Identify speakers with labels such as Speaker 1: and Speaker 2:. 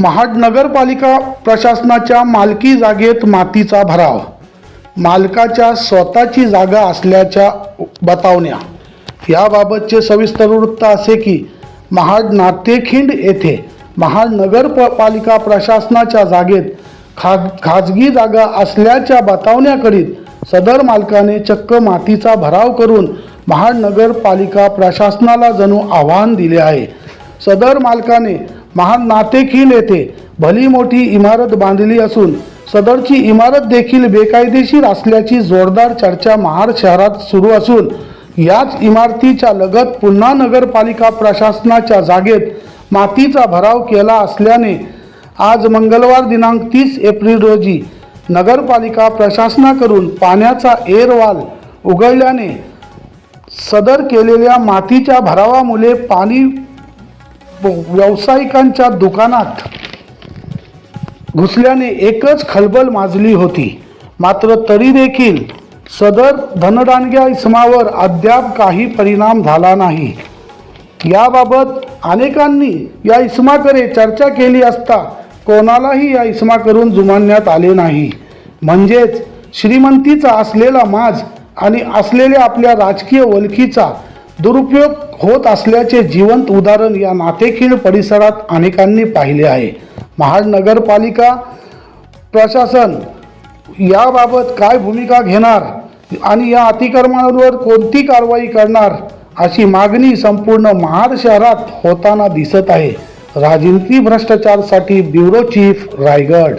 Speaker 1: महाड नगरपालिका प्रशासनाच्या मालकी जागेत मातीचा भराव. मालकाच्या स्वतःची जागा असल्याच्या बतावण्या. याबाबतचे सविस्तर वृत्त असे की महाड नातेखिंड येथे महाड नगरपालिका प्रशासनाच्या जागेत खा खाजगी जागा असल्याच्या बतावण्याकरीत सदर मालकाने चक्क मातीचा भराव करून महाड नगरपालिका प्रशासनाला जणू आव्हान दिले आहे. सदर मालकाने महान नातेकी येथे भली मोठी इमारत बांधली असून सदरची इमारत देखील बेकायदेशीर असल्याची जोरदार चर्चा महाड शहरात सुरू असून याच इमारतीच्या लगत पुन्हा नगरपालिका प्रशासनाच्या जागेत मातीचा भराव केला असल्याने आज मंगळवार दिनांक तीस एप्रिल रोजी नगरपालिका प्रशासनाकडून पाण्याचा एरवाल उघडल्याने सदर केलेल्या मातीच्या भरावामुळे पाणी व्यावसायिकांच्या दुकानात घुसल्याने एकच खलबल माजली होती. मात्र तरी देखील सदर धनदानग्या इसमावर अद्याप काही परिणाम झाला नाही. याबाबत अनेकांनी या इसमाकडे चर्चा केली असता कोणालाही या इसमाकडून जुमानण्यात आले नाही. म्हणजेच श्रीमंतीचा असलेला माज आणि असलेल्या आपल्या राजकीय ओळखीचा दुरुपयोग होत असल्याचे जिवंत उदाहरण या नातेखीळ परिसरात अनेकांनी पाहिले आहे. महाड नगरपालिका प्रशासन याबाबत काय भूमिका घेणार आणि या अतिक्रमणांवर कोणती कारवाई करणार अशी मागणी संपूर्ण महाड शहरात होताना दिसत आहे. राजनीती भ्रष्टाचारसाठी ब्युरो चीफ रायगड